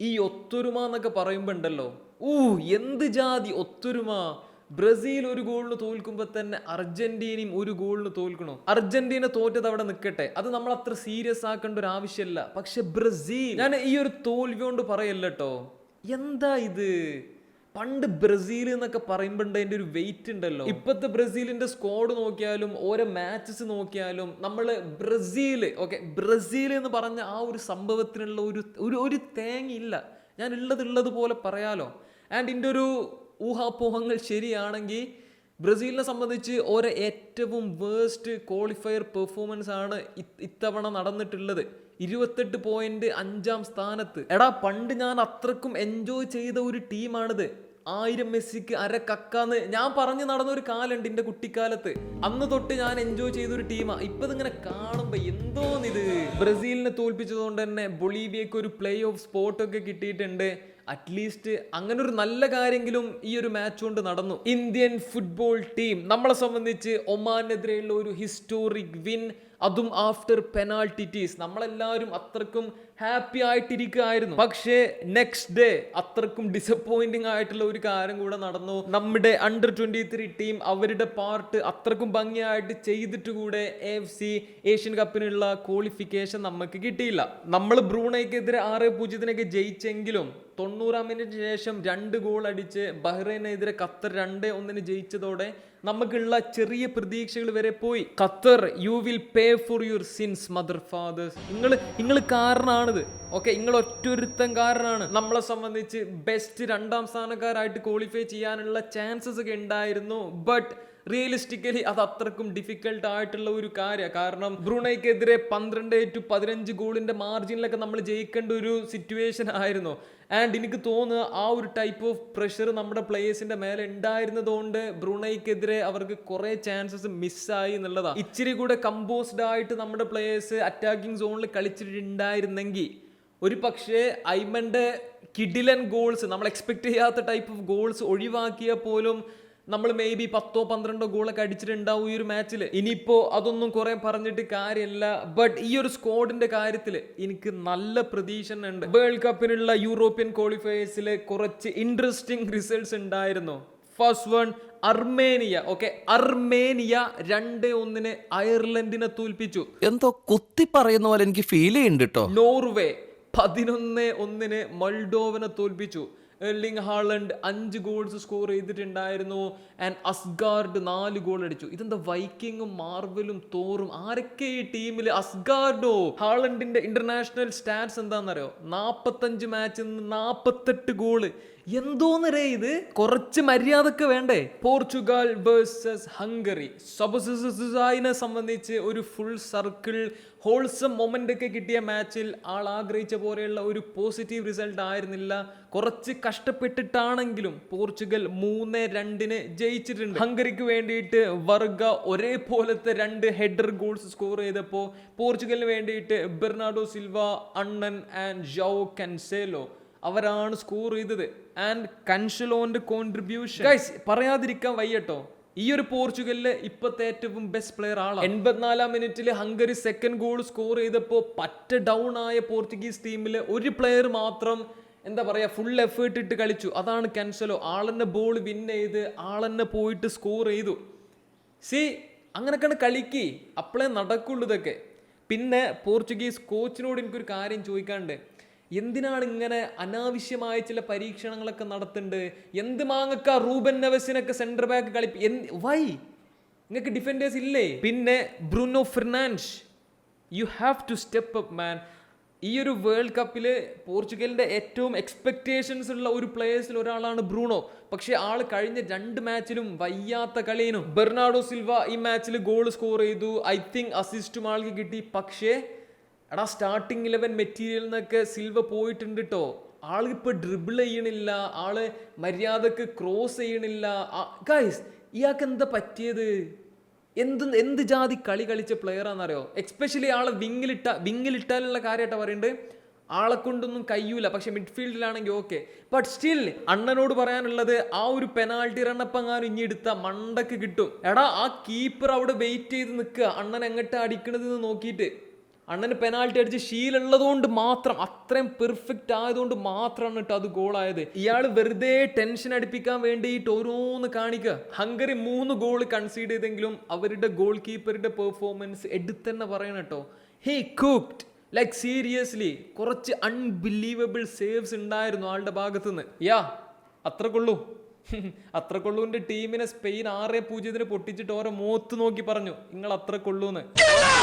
ഈ ഒത്തൊരുമ എന്നൊക്കെ പറയുമ്പോ ഉണ്ടല്ലോ ഊ എന്ത് ജാതി ഒത്തൊരുമ? ബ്രസീൽ ഒരു ഗോളിന് തോൽക്കുമ്പോ തന്നെ അർജന്റീനയും ഒരു ഗോളിന് തോൽക്കണോ? അർജന്റീന തോറ്റത് അവിടെ നിൽക്കട്ടെ അത് നമ്മൾ അത്ര സീരിയസ് ആക്കേണ്ട ഒരു ആവശ്യമല്ല പക്ഷെ ബ്രസീൽ ഞാൻ ഈ ഒരു തോൽവി കൊണ്ട് പറയല്ലോ എന്താ ഇത്? പണ്ട് ബ്രസീൽ എന്നൊക്കെ പറയുമ്പോൾ അതിന്റെ ഒരു വെയിറ്റ് ഉണ്ടല്ലോ. ഇപ്പോഴത്തെ ബ്രസീലിന്റെ സ്കോഡ് നോക്കിയാലും ഓരോ മാച്ചസ് നോക്കിയാലും നമ്മൾ ബ്രസീൽ ഓക്കെ ബ്രസീൽ എന്ന് പറഞ്ഞ ആ ഒരു സംഭവത്തിനുള്ള ഒരു ഒരു ഒരു തേങ്ങയില്ല ഞാൻ ഉള്ളത് പോലെ പറയാലോ. ആൻഡ് ഇതിന്റെ ഒരു ഊഹാപോഹങ്ങൾ ശരിയാണെങ്കിൽ ബ്രസീലിനെ സംബന്ധിച്ച് ഓരോ ഏറ്റവും വേസ്റ്റ് ക്വാളിഫയർ പെർഫോമൻസ് ആണ് ഇത്തവണ നടന്നിട്ടുള്ളത്. ഇരുപത്തെട്ട് പോയിന്റ് അഞ്ചാം സ്ഥാനത്ത്. എടാ പണ്ട് ഞാൻ അത്രക്കും എൻജോയ് ചെയ്ത ഒരു ടീമാണിത് ആയിരം മെസ്സിക്ക് അര കക്കാന്ന് ഞാൻ പറഞ്ഞു നടന്ന ഒരു കാലുണ്ട് എന്റെ കുട്ടിക്കാലത്ത്. അന്ന് തൊട്ട് ഞാൻ എൻജോയ് ചെയ്ത ഒരു ടീമാ ഇപ്പൊ ഇതിങ്ങനെ കാണുമ്പോ എന്തോന്നിത്? ബ്രസീലിനെ തോൽപ്പിച്ചതുകൊണ്ട് തന്നെ ബൊളീവിയക്ക് ഒരു പ്ലേ ഓഫ് സ്പോട്ട് ഒക്കെ കിട്ടിയിട്ടുണ്ട്. അറ്റ്ലീസ്റ്റ് അങ്ങനെ ഒരു നല്ല കാര്യമെങ്കിലും ഈ ഒരു മാച്ച് കൊണ്ട് നടന്നു. ഇന്ത്യൻ ഫുട്ബോൾ ടീം നമ്മളെ സംബന്ധിച്ച് ഒമാനെതിരെയുള്ള ഒരു ഹിസ്റ്റോറിക് വിൻ അതും ആഫ്റ്റർ പെനാൾട്ടിറ്റീസ് നമ്മളെല്ലാവരും അത്രക്കും ഹാപ്പി ആയിട്ടിരിക്കുകയായിരുന്നു. പക്ഷേ നെക്സ്റ്റ് ഡേ അത്രക്കും ഡിസപ്പോയിന്റിംഗ് ആയിട്ടുള്ള ഒരു കാര്യം കൂടെ നടന്നു. നമ്മുടെ അണ്ടർ ട്വന്റി ത്രീ ടീം അവരുടെ പാർട്ട് അത്രക്കും ഭംഗിയായിട്ട് ചെയ്തിട്ട് കൂടെ എഫ് സി ഏഷ്യൻ കപ്പിനുള്ള ക്വാളിഫിക്കേഷൻ നമുക്ക് കിട്ടിയില്ല. നമ്മൾ ബ്രൂണയ്ക്കെതിരെ ആറ് പൂജ്യത്തിനൊക്കെ ജയിച്ചെങ്കിലും തൊണ്ണൂറാം മിനിറ്റിന് ശേഷം രണ്ട് ഗോൾ അടിച്ച് ബഹ്റൈനെതിരെ ഖത്തർ രണ്ട് ഒന്നിന് ജയിച്ചതോടെ നമുക്കുള്ള ചെറിയ പ്രതീക്ഷകൾ വരെ പോയി. Qatar you will pay for your sins mother fathers നിങ്ങൾ നിങ്ങൾ കാരണമാണിത് ഓക്കെ നിങ്ങൾ ഒറ്റൊരുത്തം കാരണമാണ് നമ്മളെ സംബന്ധിച്ച് ബെസ്റ്റ് രണ്ടാം സ്ഥാനക്കാരായിട്ട് ക്വാളിഫൈ ചെയ്യാനുള്ള ചാൻസസ് ഒക്കെ ഉണ്ടായിരുന്നു. ബട്ട് റിയലിസ്റ്റിക്കലി അത് അത്രക്കും ഡിഫിക്കൽട്ട് ആയിട്ടുള്ള ഒരു കാര്യമാണ് കാരണം ബ്രൂണയ്ക്കെതിരെ പന്ത്രണ്ട് ടു പതിനഞ്ച് ഗോളിന്റെ മാർജിനിലൊക്കെ നമ്മൾ ജയിക്കേണ്ട ഒരു സിറ്റുവേഷൻ ആയിരുന്നു. ആൻഡ് എനിക്ക് തോന്നുക ആ ഒരു ടൈപ്പ് ഓഫ് പ്രഷർ നമ്മുടെ പ്ലേയേഴ്സിന്റെ മേലെ ഉണ്ടായിരുന്നതുകൊണ്ട് ബ്രൂണയ്ക്കെതിരെ അവർക്ക് കുറെ ചാൻസസ് മിസ്സായി എന്നുള്ളതാണ് ഇച്ചിരി കൂടെ കമ്പോസ്ഡ് ആയിട്ട് നമ്മുടെ പ്ലേയേഴ്സ് അറ്റാക്കിംഗ് സോണിൽ കളിച്ചിട്ടുണ്ടായിരുന്നെങ്കിൽ ഒരു പക്ഷേ ഐമന്റെ കിഡിലൻ ഗോൾസ് നമ്മൾ എക്സ്പെക്ട് ചെയ്യാത്ത ടൈപ്പ് ഓഫ് ഗോൾസ് ഒഴിവാക്കിയാൽ പോലും നമ്മൾ മേ ബി പത്തോ പന്ത്രണ്ടോ ഗോളൊക്കെ അടിച്ചിട്ടുണ്ടാവും ഈ ഒരു മാച്ചിൽ ഇനിയിപ്പോ അതൊന്നും കുറെ പറഞ്ഞിട്ട് കാര്യമില്ല ബട്ട് ഈ ഒരു സ്ക്വാഡിന്റെ കാര്യത്തിൽ എനിക്ക് നല്ല പ്രതീക്ഷ ഉണ്ട്. വേൾഡ് കപ്പിനുള്ള യൂറോപ്യൻ ക്വാളിഫയേഴ്സിലെ കുറച്ച് ഇൻട്രസ്റ്റിംഗ് റിസൾട്ട്സ് ഉണ്ടായിരുന്നു. First one Armenia okay Armenia രണ്ട് ഒന്നിന് അയർലൻഡിനെ തോൽപ്പിച്ചു. എന്തോ കുത്തി പറയുന്ന പോലെ എനിക്ക് ഫീൽ ചെയ്യുന്നുണ്ട് കേട്ടോ നോർവേ പതിനൊന്ന് ഒന്നിന് മൾഡോവനെ തോൽപ്പിച്ചു. എർലിംഗ് ഹാളണ്ട് അഞ്ച് ഗോൾസ് സ്കോർ ചെയ്തിട്ടുണ്ടായിരുന്നു. ആൻഡ് അസ്ഗാർഡ് നാല് ഗോൾ അടിച്ചു. ഇതെന്താ വൈക്കിങ്ങും മാർബലും തോറും ആരൊക്കെ ഈ ടീമിൽ അസ്ഗാർഡോ ഹാളണ്ടിന്റെ ഇന്റർനാഷണൽ സ്റ്റാറ്റ്സ് എന്താണെന്നറിയോ നാൽപ്പത്തഞ്ച് മാച്ചിൽ നിന്ന് നാൽപ്പത്തെട്ട് ഗോൾ എന്തോന്നരേ ഇത്? കുറച്ച് മര്യാദയ്ക്ക് വേണ്ടേ? Portugal versus Hungary. സബസിനെ സംബന്ധിച്ച് ഒരു ഫുൾ സർക്കിൾ ഹോൾസം മൊമെന്റ് ഒക്കെ കിട്ടിയ മാച്ചിൽ ആൾ ആഗ്രഹിച്ച പോലെയുള്ള ഒരു പോസിറ്റീവ് റിസൾട്ട് ആയിരുന്നില്ല. കുറച്ച് കഷ്ടപ്പെട്ടിട്ടാണെങ്കിലും പോർച്ചുഗൽ മൂന്ന് രണ്ടിന് ജയിച്ചിട്ടുണ്ട്. ഹംഗറിക്ക് വേണ്ടിയിട്ട് വർഗ ഒരേപോലത്തെ രണ്ട് ഹെഡർ ഗോൾസ് സ്കോർ ചെയ്തപ്പോൾ പോർച്ചുഗലിന് വേണ്ടിയിട്ട് ബെർണാഡോ സിൽവ അണ്ണൻ ആൻഡ് ജോ കൻസേലോ അവരാണ് സ്കോർ ചെയ്തത്. ആൻഡ് കൻഷലോന്റെ കോൺട്രിബ്യൂഷൻ ഗൈസ് പറയാതിരിക്കാൻ വയ്യട്ടോ. ഈ ഒരു പോർച്ചുഗലിൽ ഇപ്പത്തെ ഏറ്റവും ബെസ്റ്റ് പ്ലെയർ ആളാണ് എൺപത്തിനാലാം മിനിറ്റിൽ ഹംഗറി സെക്കൻഡ് ഗോൾ സ്കോർ ചെയ്തപ്പോൾ പറ്റ ഡൗൺ ആയ പോർച്ചുഗീസ് ടീമിൽ ഒരു പ്ലെയർ മാത്രം എന്താ പറയാ ഫുൾ എഫേർട്ട് ഇട്ട് കളിച്ചു. അതാണ് കൻസലോ ആളെന്നെ ബോൾ വിൻ ചെയ്ത് ആളെന്നെ പോയിട്ട് സ്കോർ ചെയ്തു. സി അങ്ങനെയൊക്കെയാണ് കളിക്ക്. അപ്പോഴേ നടക്കുള്ളൂ ഇതൊക്കെ. പിന്നെ പോർച്ചുഗീസ് കോച്ചിനോട് എനിക്കൊരു കാര്യം ചോദിക്കാണ്ട് എന്തിനാണ് ഇങ്ങനെ അനാവശ്യമായ ചില പരീക്ഷണങ്ങളൊക്കെ നടത്തുന്നുണ്ട്? എന്ത് മാങ്ങക്ക റൂബൻ നെവസിനൊക്കെ സെന്റർ ബാക്ക് കളി വൈ? നിങ്ങൾക്ക് ഡിഫൻഡേഴ്സ് ഇല്ലേ? പിന്നെ Bruno Fernandes you have to step up man ഈ ഒരു വേൾഡ് കപ്പിൽ പോർച്ചുഗലിന്റെ ഏറ്റവും എക്സ്പെക്റ്റേഷൻസ് ഉള്ള ഒരു പ്ലേയേഴ്സിൽ ഒരാളാണ് ബ്രൂണോ. പക്ഷെ ആൾ കഴിഞ്ഞ രണ്ട് മാച്ചിലും വയ്യാത്ത കളിയിനും. ബെർണാഡോ സിൽവ ഈ മാച്ചിൽ ഗോൾ സ്കോർ ചെയ്തു. ഐ തിങ്ക് അസിസ്റ്റും ആൾക്ക് കിട്ടി. പക്ഷേ എടാ സ്റ്റാർട്ടിംഗ് ഇലവൻ മെറ്റീരിയൽ നിന്നൊക്കെ സിൽവ പോയിട്ടുണ്ട് കേട്ടോ ആളിപ്പോൾ ഡ്രിബിൾ ചെയ്യണില്ല ആൾ മര്യാദയ്ക്ക് ക്രോസ് ചെയ്യണില്ല. ഗൈസ് ഇയാൾക്ക് എന്താ പറ്റിയത്? എന്ത് എന്ത് ജാതി കളി കളിച്ച പ്ലെയറാണെന്നറിയോ എക്സ്പെഷ്യലി ആളെ വിങ്ങിലിട്ട വിങ്ങിലിട്ടാലുള്ള കാര്യമായിട്ടാണ് പറയുന്നത് ആളെ കൊണ്ടൊന്നും കഴിയൂല പക്ഷെ മിഡ്ഫീൽഡിലാണെങ്കിൽ ഓക്കെ ബട്ട് സ്റ്റിൽ അണ്ണനോട് പറയാനുള്ളത് ആ ഒരു പെനാൾട്ടി റണ്ണപ്പങ്ങാനും ഇനി എടുത്ത മണ്ടക്ക് കിട്ടും. എടാ ആ കീപ്പർ അവിടെ വെയിറ്റ് ചെയ്ത് നിൽക്കുക. അണ്ണൻ എങ്ങട്ടാ അടിക്കണതെന്ന് നോക്കിയിട്ട്. അണ്ണന് പെനാൽറ്റി അടിച്ച് ശീലുള്ളതുകൊണ്ട് മാത്രം അത്രയും പെർഫെക്റ്റ് ആയതുകൊണ്ട് മാത്രമാണ് കേട്ടോ അത് ഗോളായത് ഇയാൾ വെറുതെ ടെൻഷൻ അടിപ്പിക്കാൻ വേണ്ടിയിട്ട് ഓരോന്ന് കാണിക്കുക ഹംഗറി മൂന്ന് ഗോൾ കൺസീഡ് ചെയ്തെങ്കിലും അവരുടെ ഗോൾ കീപ്പറുടെ പെർഫോമൻസ് എടുത്തന്നെ പറയണം കേട്ടോ ഹേ കുക്ഡ് ലൈക്ക് സീരിയസ്ലി കുറച്ച് അൺബിലീവബിൾ സേവ്സ് ഉണ്ടായിരുന്നു ആളുടെ ഭാഗത്തുനിന്ന്. യാ അത്രക്കുള്ളൂ. അത്രക്കുള്ളൂന്റെ ടീമിനെ സ്പെയിൻ ആറേ പൂജ്യത്തിന് പൊട്ടിച്ചിട്ട് ഓരോ മൂത്ത് നോക്കി പറഞ്ഞു. നിങ്ങൾ അത്രക്കുള്ളൂന്ന്.